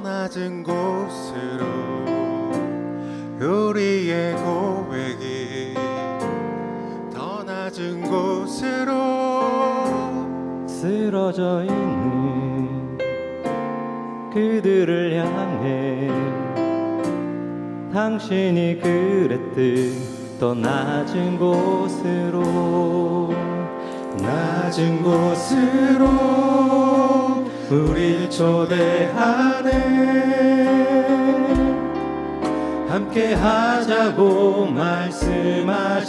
낮은 곳으로 우리의 고백이 더 낮은 곳으로 쓰러져 있는 그들을 향해 당신이 그랬듯 더 낮은 곳으로 낮은 곳으로 우릴 초대하네. 함께 하자고 말씀하시네.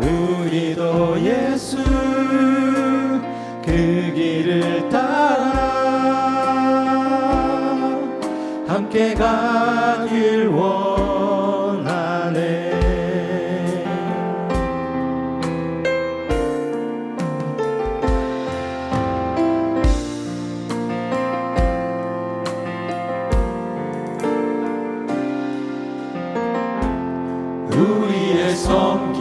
우리도 예수 그 길을 따라 함께 가길 원하네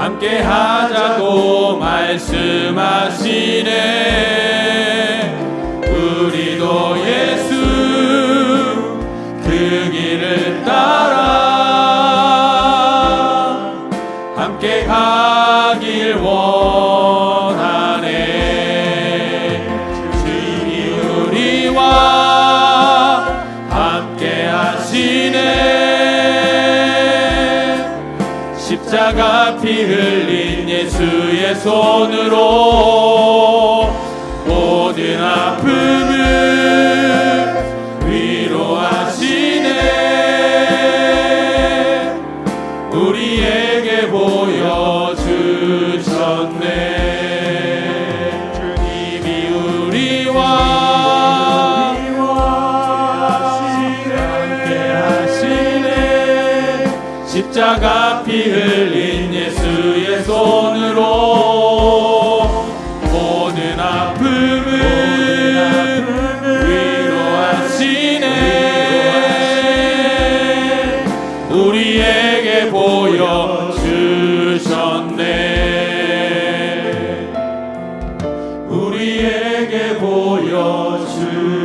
함께 하자고 말씀하시네. 우리도 예수 그 길을 따라 함께 가 십자가 피 흘린 예수의 손으로 모든 아픔을 위로하시네. 우리에게 보여주셨네 십자가 피 흘린 예수의 손으로 모든 아픔을 위로하시네. 우리에게 보여주셨네. 우리에게 보여주셨네